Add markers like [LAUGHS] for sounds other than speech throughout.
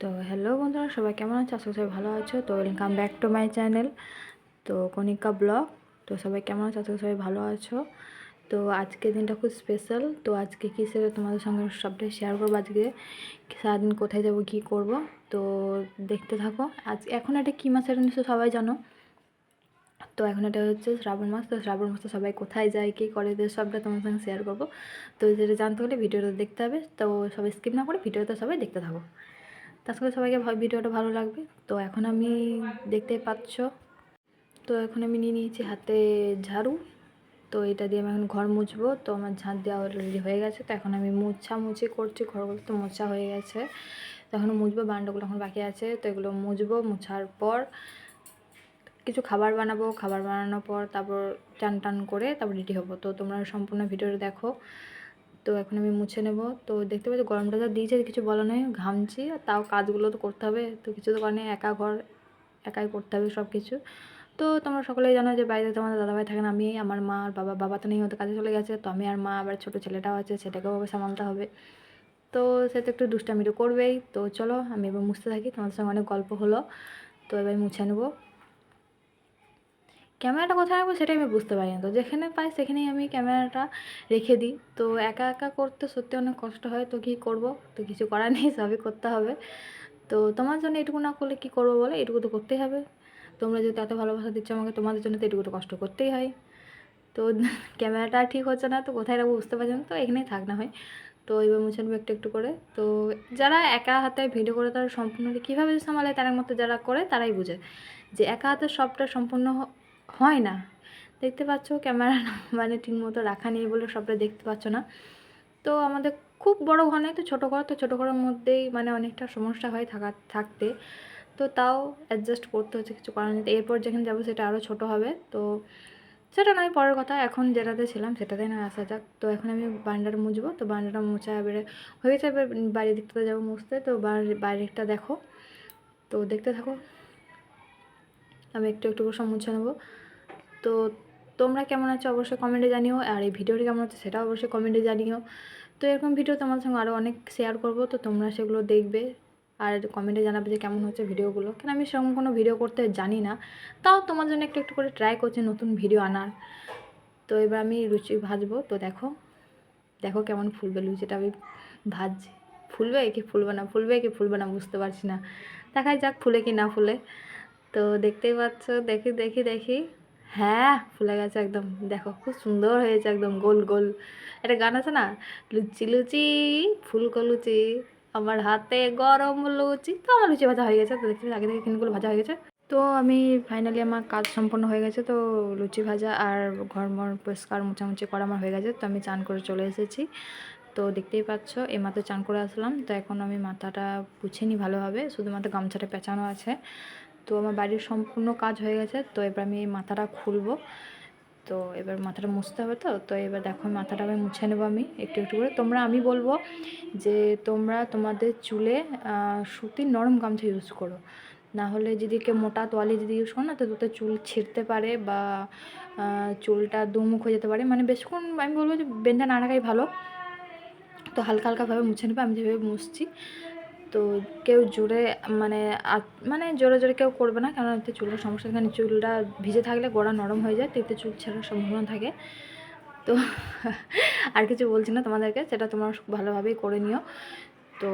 তো হ্যালো বন্ধুরা, সবাই কেমন আছো? আশা সবাই ভালো আছো। তো welcome back to my channel তো কণিকা ব্লগ তো সবাই কেমন আছো? আশা সবাই ভালো আছো। তো আজকের দিনটা খুব স্পেশাল তো আজকে কী সেটা তোমাদের সঙ্গে সবটাই শেয়ার করব আজকে। সারাদিন কোথায় যাব, কী করব? তো দেখতে থাকো। আজ এখন এটা কী মাস এটা নিশ্চয় সবাই জানো। তো এখন এটা হচ্ছে শ্রাবণ মাস। তো শ্রাবণ মাসে সবাই কোথায় যায়, কী করে, তো সবটা তোমার সঙ্গে শেয়ার করব। তো যেটা জানতে হলে ভিডিওটা দেখতে হবে। তো সবাই স্কিপ না করে ভিডিওটা সবাই দেখতে থাকো। তার সঙ্গে সবাইকে ভিডিওটা ভালো লাগবে। তো এখন আমি দেখতেই পাচ্ছ, তো এখন আমি নিয়ে নিয়েছি হাতে ঝাড়ু। তো এটা দিয়ে আমি এখন ঘর মুছবো। তো আমার ঝাঁট দেওয়া অলরেডি হয়ে গেছে। তো এখন আমি মুছামুছি করছি। ঘরগুলো তো মোছা হয়ে গেছে। তো এখন মুছবো বারান্দাগুলো এখন বাকি আছে। তো এগুলো মুছবো, মুছার পর কিছু খাবার বানাবো। খাবার বানানোর পর তারপর টান টান করে তারপর রেডি হব। তো তোমরা সম্পূর্ণ ভিডিওটা দেখো। তো এখন আমি মুছে নেব। তো দেখতে পাচ্ছি গরমটা যা দিয়েছে কিছু বলা নেই, ঘামছি আর তাও কাজগুলো তো করতে হবে। তো কিছু তো কারণে একা ঘর, একাই করতে হবে সব কিছু তো তোমরা সকলেই জানো যে বাইরে তোমাদের দাদাভাই থাকেন আমি আমার মা আর বাবা বাবা তো নেই হতে কাজে চলে গেছে। তো আমি আর মা আবার ছোটো ছেলেটাও আছে, সেটাকেও আবার সামালতে হবে। তো সে তো একটু দুষ্টামি তো করবেই। তো চলো আমি এবার মুছতে থাকি, তোমাদের সঙ্গে অনেক গল্প হলো। তো এবার মুছে নেব। ক্যামেরাটা কোথায় রাখব সেটাই আমি বুঝতে পারি না। তো যেখানে পাই সেখানেই আমি ক্যামেরাটা রেখে দিই। তো একা একা করতে সত্যি অনেক কষ্ট হয়। তো কী করব? তো কিছু করার নেই, সবই করতে হবে। তো তোমার জন্য এটুকু না করলে কী করব বলে? এটুকু তো করতেই হবে। তোমরা যদি এত ভালোবাসা দিচ্ছ আমাকে, তোমাদের জন্য তো এটুকু তো কষ্ট করতেই হয়। তো [LAUGHS] ক্যামেরাটা ঠিক হচ্ছে না, তো কোথায় রাখব বুঝতে পারছি না। তো এখানেই থাক না হয়। তো এবার মুছে নেব একটু একটু করে। তো যারা একা হাতে ভিডিও করে তারা সম্পূর্ণ কীভাবে সামালে তার মতো যারা করে তারাই বুঝে। যে একা হাতে সবটা সম্পূর্ণ হয় না। দেখতে পাচ্ছ ক্যামেরা [LAUGHS] মানে ঠিক মতো রাখা নেই বলে সবটা দেখতে পাচ্ছ না। তো আমাদের খুব বড় ঘর নেই তো ছোটো ঘর, তো ছোটো ঘরের মধ্যেই মানে অনেকটা সমস্যা হয় থাকা থাকতে। তো তাও অ্যাডজাস্ট করতে হচ্ছে কিছু করার নেই। এরপর যেখানে যাব সেটা আরও ছোট হবে। তো সেটা নয়, পরের কথা। এখন যেটাতে ছিলাম সেটাতে না আসা যাক। তো এখন আমি বারান্দাটা মুছবো। তো বারান্দাটা মোছা এবারে হয়ে গেছে। এবার বাইরের দিকটা যাব মুছতে। তো বাইরে- বাইরেরটা দেখো। তো দেখতে থাকো। আমি একটু একটু করে সব মুছে নেব। তো তোমরা কেমন আছো অবশ্যই কমেন্টে জানিও, আর এই ভিডিওটি কেমন হচ্ছে সেটাও অবশ্যই কমেন্টে জানিও। তো এরকম ভিডিও তোমার সঙ্গে আরও অনেক শেয়ার করব, তো তোমরা সেগুলো দেখবে, আর কমেন্টে জানাবে যে কেমন হচ্ছে ভিডিওগুলো। কেন আমি সেরকম কোনো ভিডিও করতে জানি না, তাও তোমার জন্য একটু একটু করে ট্রাই করছি নতুন ভিডিও আনার। তো এবার আমি লুচি ভাজবো, তো দেখো দেখো কেমন ফুলবে লুচিটা, আমি ভাজছি। ফুলবে কি ফুলবে না, ফুলবে কি ফুলবে না বুঝতে পারছি না। দেখাই যাক ফুলে কি না ফুলে। তো দেখতেই পাচ্ছ, দেখি দেখি দেখি। হ্যাঁ ফুলে গেছে একদম। দেখো, খুব সুন্দর হয়েছে একদম, গোল গোল। একটা গান আছে না? লুচি লুচি, ফুলকো লুচি। আমার হাতে গরম লুচি। তো আমার লুচি ভাজা হয়ে গেছে। তো দেখতে আগে থেকে কিনগুলো ভাজা হয়ে গেছে। তো আমি ফাইনালি আমার কাজ সম্পন্ন হয়ে গেছে। তো লুচি ভাজা আর ঘর মর পরিষ্কার মোছামুছি করা আমার হয়ে গেছে। তো আমি চান করে চলে এসেছি। তো দেখতেই পাচ্ছ এই মাত্র চান করে আসলাম। তো এখন আমি মাথাটা পুছে নিই ভালোভাবে। শুধুমাত্র গামছাটা পেঁচানো আছে। তো আমার বাড়ির সম্পূর্ণ কাজ হয়ে গেছে, তো এবার আমি এই মাথাটা খুলবো। তো এবার মাথাটা মুছতে হবে তো তো এবার দেখো মাথাটা আমি মুছে নেব আমি একটু একটু করে। তোমরা আমি বলব যে তোমরা তোমাদের চুলে সুতির নরম গামছা ইউজ করো। না হলে যদি কেউ মোটা তোয়ালি যদি ইউজ করো না, তো তোতে চুল ছিঁড়তে পারে বা চুলটা দুমুখ হয়ে যেতে পারে। মানে বেশিক্ষণ আমি বলব যে বেঁধে না রাখাই ভালো। তো হালকা হালকাভাবে মুছে নেবে, আমি যেভাবে মুছছি। তো কেউ জোরে মানে মানে জোরে জোরে কেউ করবে না কারণ এতে চুলের সমস্যা এখানে চুলটা ভিজে থাকলে গোড়া নরম হয়ে যায়, তো এতে চুল ছেঁড়ার সম্ভাবনা থাকে। তো [LAUGHS] আর কিছু বলছি না তোমাদেরকে, সেটা তোমরা ভালোভাবেই করে নিও। তো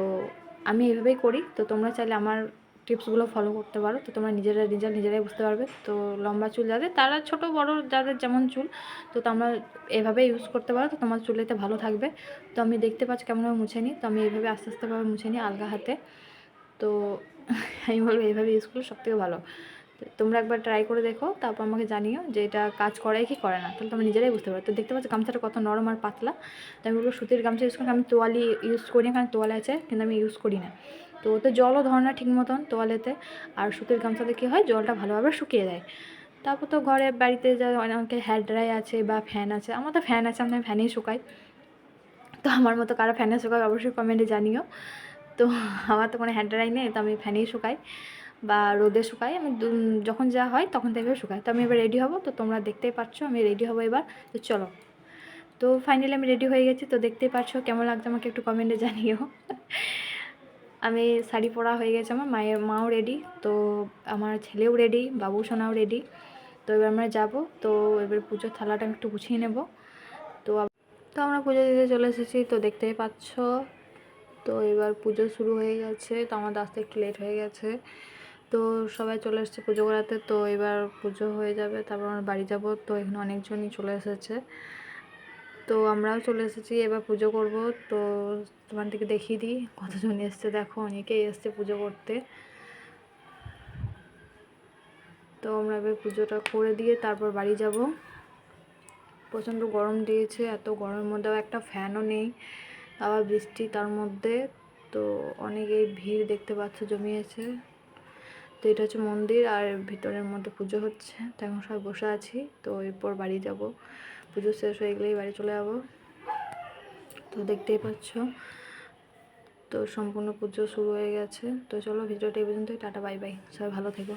আমি এভাবেই করি। তো তোমরা চাইলে আমার টিপসগুলো ফলো করতে পারো। তো তোমরা নিজেরা, নিজের, নিজেরাই বুঝতে পারবে। তো লম্বা চুল যাদের, তারা ছোট, বড় যাদের যেমন চুল, তো তোমরা এভাবে ইউজ করতে পারো। তো তোমার চুলেতে ভালো থাকবে। তো আমি দেখতে পাচ্ছি কেমনভাবে মুছে নিই। তো আমি এইভাবে আস্তে আস্তেভাবে মুছে নিই আলগা হাতে। তো [LAUGHS] আমি বলব এইভাবে ইউজ করলে সবথেকে ভালো। তোমরা একবার ট্রাই করে দেখো, তারপর আমাকে জানিও যে এটা কাজ করে কি করে না। তাহলে তোমরা নিজেরাই বুঝতে পারো তো দেখতে পাচ্ছ গামছাটা কত নরম আর পাতলা। তো আমি বলব সুতির গামছা ইউজ করি আমি তোয়ালি ইউজ করি না, কারণ তোয়ালে আছে, কিন্তু আমি ইউজ করি না। তো ওতে জলও ধরে না ঠিক মতন তোয়ালেতে। আর সুতির গামছাতে কী হয়? জলটা ভালোভাবে শুকিয়ে দেয় তারপর তো ঘরে বাড়িতে যা অনেকে হেয়ার ড্রাই আছে বা ফ্যান আছে। আমার তো ফ্যান আছে, আমি ফ্যানেই শুকাই। তো আমার মতো কারা ফ্যানে শুকায় অবশ্যই কমেন্টে জানিও। তো আমার তো কোনো হেয়ার ড্রাই নেই, তো আমি ফ্যানেই শুকাই বা রোদে শুকাই। আমি যখন যা হয় তখন এভাবে শুকাই। তো আমি এবার রেডি হব, তো তোমরা দেখতেই পাচ্ছ আমি রেডি হব এবার। তো চলো। তো ফাইনালি আমি রেডি হয়ে গেছি, তো দেখতেই পাচ্ছ কেমন লাগছে আমাকে একটু কমেন্টে জানিও। আমি শাড়ি পরা হয়ে গেছে, আমার মায়ের মাও রেডি তো আমার ছেলেও রেডি বাবু সোনাও রেডি তো এবার আমরা যাব, তো এবার পুজোর থালাটা আমি একটু গুছিয়ে নেব। তো তো আমরা পুজো দিতে চলে এসেছি, তো দেখতেই পাচ্ছ, তো এবার পুজো শুরু হয়ে গেছে, তো আমাদের আসতে একটু লেট হয়ে গেছে, তো সবাই চলে এসেছে পুজো করাতে, তো এবার পুজো হয়ে যাবে, তারপর আমার বাড়ি যাব, তো এখানে অনেকজনই চলে এসেছে। তো আমরাও চলে এসেছি, এবার পুজো করব। তো তোমার থেকে দেখিয়ে দিই কতজন এসছে। দেখো, অনেকেই এসছে পুজো করতে। তো আমরা এবার পুজোটা করে দিয়ে তারপর বাড়ি যাব। প্রচণ্ড গরম দিয়েছে, এত গরমের মধ্যেও একটা ফ্যানও নেই, আবার বৃষ্টি তার মধ্যে। তো অনেকেই ভিড় দেখতে পাচ্ছ, জমিয়েছে। তো এটা হচ্ছে মন্দির, আর ভিতরের মধ্যে পুজো হচ্ছে, তো এখন সবাই বসে আছি। তো এরপর বাড়ি যাব। পুজো শেষ হয়ে গেলেই বাড়ি চলে যাব। তো দেখতেই পাচ্ছ। তো সম্পূর্ণ পুজো শুরু হয়ে গেছে। তো চলো ভিডিওটা এই পর্যন্তই। Tata, bye bye. সবাই ভালো থেকো।